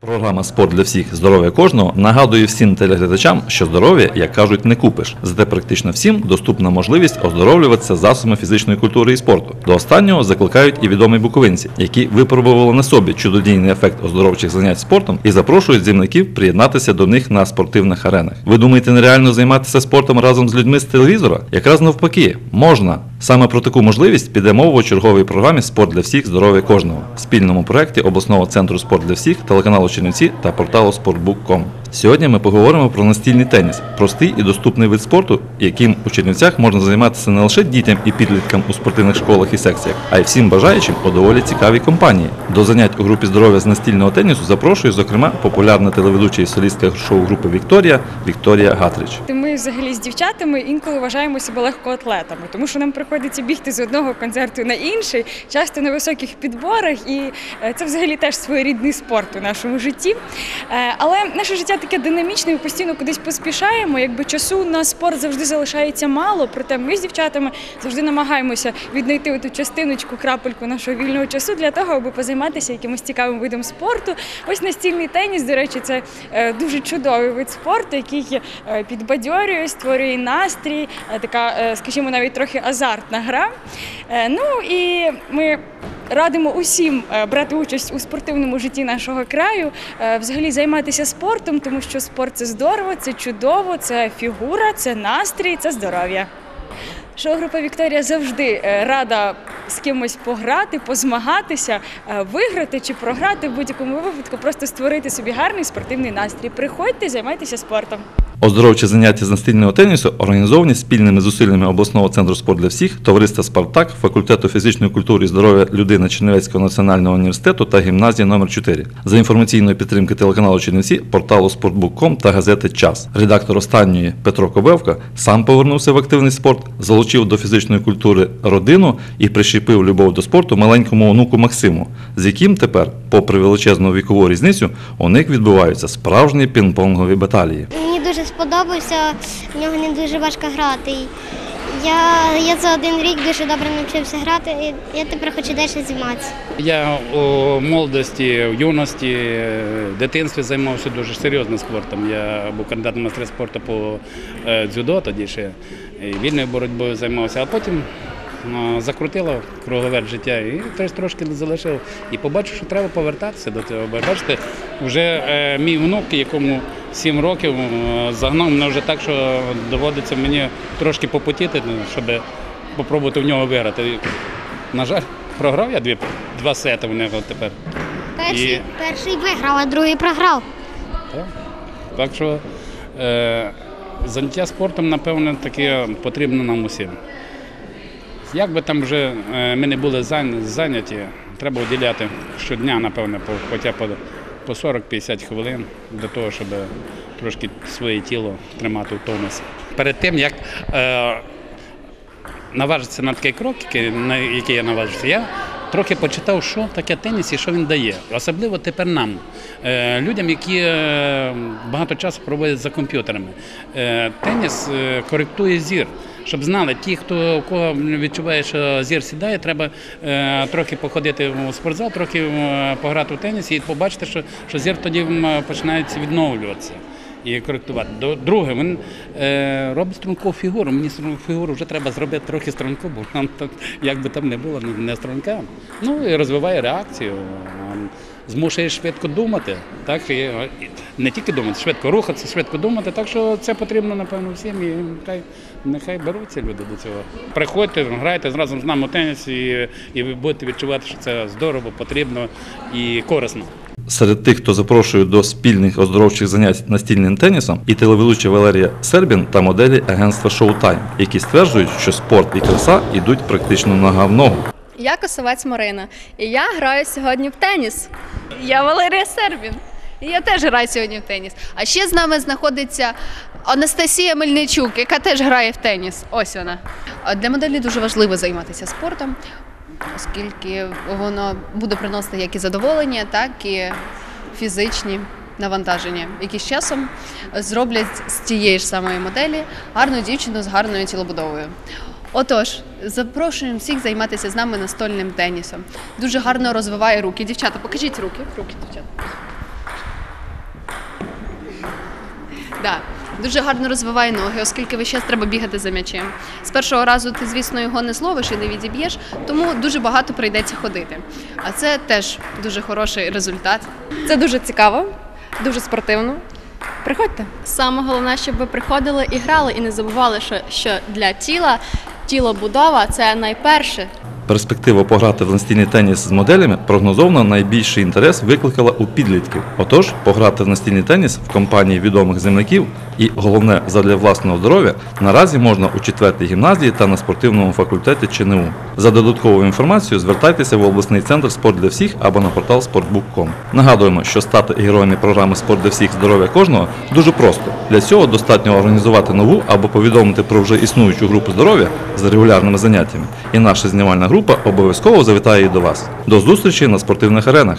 Програма Спорт для всіх здоров'я кожного нагадує всім телеглядачам, що здоров'я, як кажуть, не купиш. Зате практично всім доступна можливість оздоровлюватися засобами фізичної культури і спорту. До останнього закликають і відомі буковинці, які випробували на собі чудодійний ефект оздоровчих занять спортом і запрошують земляків приєднатися до них на спортивних аренах. Ви думаєте, нереально займатися спортом разом з людьми з телевізора? Якраз навпаки, можна. Саме про таку можливість піде мова у черговій програмі Спорт для всіх здоров'я кожного спільному проєкті обласного центру спорт для всіх, телеканалу Чернівці та порталу Sportbook.com. Сьогодні ми поговоримо про настільний теніс, простий і доступний вид спорту, яким у Чернівцях можна займатися не лише дітям і підліткам у спортивних школах і секціях, а й всім бажаючим у доволі цікавій компанії. До занять у групі здоров'я з настільного тенісу запрошую, зокрема, популярна телеведуча і солістка шоу-групи Вікторія Вікторія Гатрич. Ми взагалі з дівчатами інколи вважаємо себе легкоатлетами, тому що нам приходиться бігти з одного концерту на інший, часто на високих підборах, і е, це взагалі теж своєрідний спорт у нашому житті. Е, Але наше життя таке динамічне, ми постійно кудись поспішаємо. Якби часу на спорт завжди залишається мало, проте ми з дівчатами завжди намагаємося віднайти ту частиночку, крапельку нашого вільного часу для того, аби позайматися якимось цікавим видом спорту. Ось настільний теніс, до речі, це е, дуже чудовий вид спорту, який підбадьорює, створює настрій, така, скажімо, навіть трохи азартна гра. Е, Ну і ми. Радимо усім е, брати участь у спортивному житті нашого краю, е, взагалі займатися спортом, тому що спорт це здорово, це чудово, це фігура, це настрій, це здоров'я. Шоу-група Вікторія завжди рада з кимось пограти, позмагатися, виграти чи програти в будь-якому випадку, просто створити собі гарний спортивний настрій. Приходьте, займайтеся спортом. Оздоровчі заняття з настільного тенісу організовані спільними зусиллями обласного центру спорт для всіх, товариства Спартак, факультету фізичної культури і здоров'я людини Чернівецького національного університету та гімназії номер 4 за інформаційної підтримки телеканалу Чернівці, порталу Спортбук.ком та газети Час. Редактор останньої Петро Кобевка сам повернувся в активний спорт, залучив до фізичної культури родину і прищепив любов до спорту маленькому онуку Максиму, з яким тепер, попри величезну вікову різницю, у них відбуваються справжні пінг-понгові баталії. Мені дуже сподобався, в нього не дуже важко грати. Я, я за один рік дуже добре навчився грати, і я тепер хочу далі займатися. Я у молодості, в юності, е, в дитинстві займався дуже серйозним спортом. Я був кандидатом в майстри спорту по е, дзюдо тоді ще вільною боротьбою займався, а потім е, закрутило круговерт життя і теж трошки залишив. І побачив, що треба повертатися до цього. Бачите, вже е, мій внук, якому 7 років, е, загнав мене вже так, що доводиться мені трошки попотіти, ну, щоб спробувати в нього виграти. На жаль, програв я дві, два сети в нього тепер. Перший, І- перший виграв, а другий програв. Так, так що е, заняття спортом, напевно, таке потрібно нам усім. Як би там вже е, ми не були зайня- зайняті, треба виділяти щодня, напевно, хоча б по, по 40-50 хвилин для того, щоб трошки своє тіло тримати в тонусі. Перед тим, як е, наважитися на такий крок, на який я наважився, я трохи почитав, що таке теніс і що він дає. Особливо тепер нам, е, людям, які е, багато часу проводять за комп'ютерами. Е, Теніс е, коректує зір. Щоб знали, ті, хто кого відчуває, що зір сідає, треба е, трохи походити у спортзал, трохи е, пограти у теніс і побачити, що, що зір тоді починається відновлюватися і коректувати. Друге, він е, робить стрункову фігуру. Мені стрункову фігуру вже треба зробити трохи струнку, бо нам як би там не було, не струнка. Ну і розвиває реакцію. Змушує швидко думати, так і не тільки думати, швидко рухатися, швидко думати. Так що це потрібно, напевно, всім. І нехай, нехай беруться люди до цього. Приходьте, грайте разом з нами у теніс, і, і ви будете відчувати, що це здорово, потрібно і корисно. Серед тих, хто запрошує до спільних оздоровчих занять настільним тенісом, і телеведуча Валерія Сербін та моделі агентства Showtime, які стверджують, що спорт і краса йдуть практично нога в ногу. Я Косовець Марина, і я граю сьогодні в теніс. Я Валерія Сербін. І я теж граю сьогодні в теніс. А ще з нами знаходиться Анастасія Мельничук, яка теж грає в теніс. Ось вона. Для моделі дуже важливо займатися спортом, оскільки воно буде приносити як і задоволення, так і фізичні навантаження, які з часом зроблять з тієї ж самої моделі гарну дівчину з гарною тілобудовою. Отож, запрошуємо всіх займатися з нами настольним тенісом. Дуже гарно розвиває руки. Дівчата, покажіть руки. Руки, дівчата. Да. Дуже гарно розвиває ноги, оскільки весь час треба бігати за м'ячем. З першого разу ти, звісно, його не зловиш і не відіб'єш, тому дуже багато прийдеться ходити. А це теж дуже хороший результат. Це дуже цікаво, дуже спортивно. Приходьте. Саме головне, щоб ви приходили і грали, і не забували, що, що для тіла тілобудова це найперше. Перспектива пограти в настільний теніс з моделями прогнозовано найбільший інтерес викликала у підлітків. Отож, пограти в настільний теніс в компанії відомих земляків і головне задля власного здоров'я наразі можна у четвертій гімназії та на спортивному факультеті ЧНУ. За додатковою інформацією звертайтеся в обласний центр спорт для всіх або на портал sportbook.com. Нагадуємо, що стати героями програми Спорт для всіх здоров'я кожного дуже просто. Для цього достатньо організувати нову або повідомити про вже існуючу групу здоров'я з регулярними заняттями. І наша знімальна група обов'язково завітає до вас. До зустрічі на спортивних аренах.